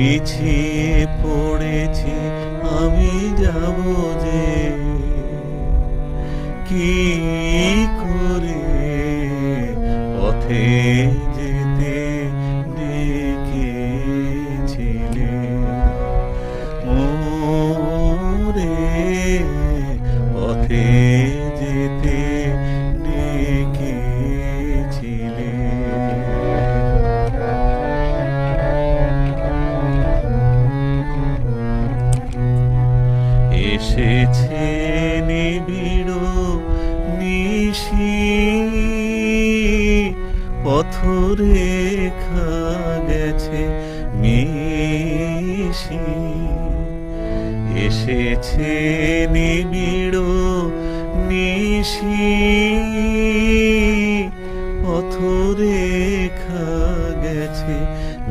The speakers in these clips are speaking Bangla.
পিছিয়ে পড়েছি আমি যাব যে কি করে পথে যেতে ডেকেছিলে? মোরে পথে যেতে এসেছে নিবিড় নিশি। পথরেখা গেছে মিশি এসেছে নিবিড় নিশি। পথরেখা গেছে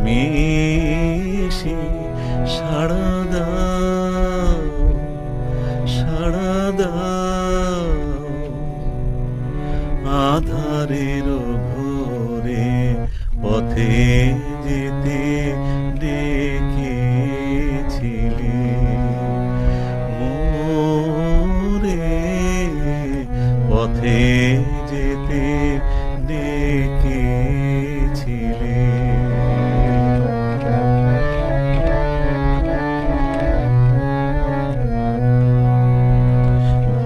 মিশি সাড়া যেতে মোরে পথে যেতে ডেকেছিলে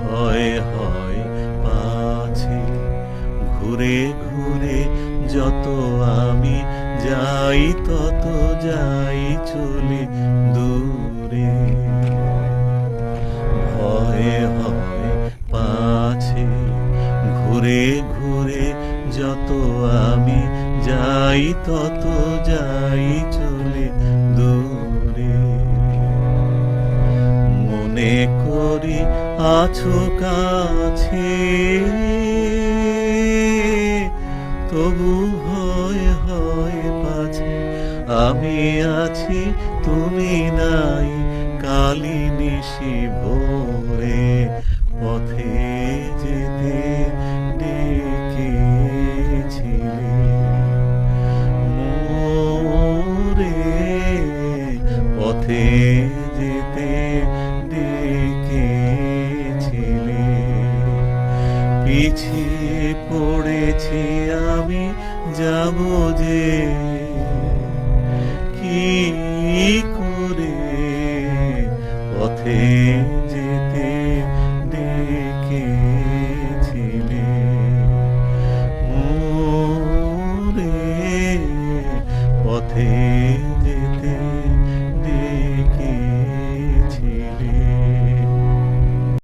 ভয় হয় পাছে ঘুরে ঘুরে যত আমি যাই, তত যাই চলে দূরে। ভয় হয় পাছে, ঘুরে ঘুরে যত আমি যাই, তত যাই চলে দূরে। মনে করি আছো কাছে। তবু ভয় হয় পাছে। আমি আছি, তুমি নাই কালি নিশি ভোরে পথে যেতে ডেকেছিলে। মোরে পথে যেতে ডেকেছিলে। পিছিয়ে পড়েছি আমি যাব যে কি করে পথে যেতে দেখেছিলে? পথে যেতে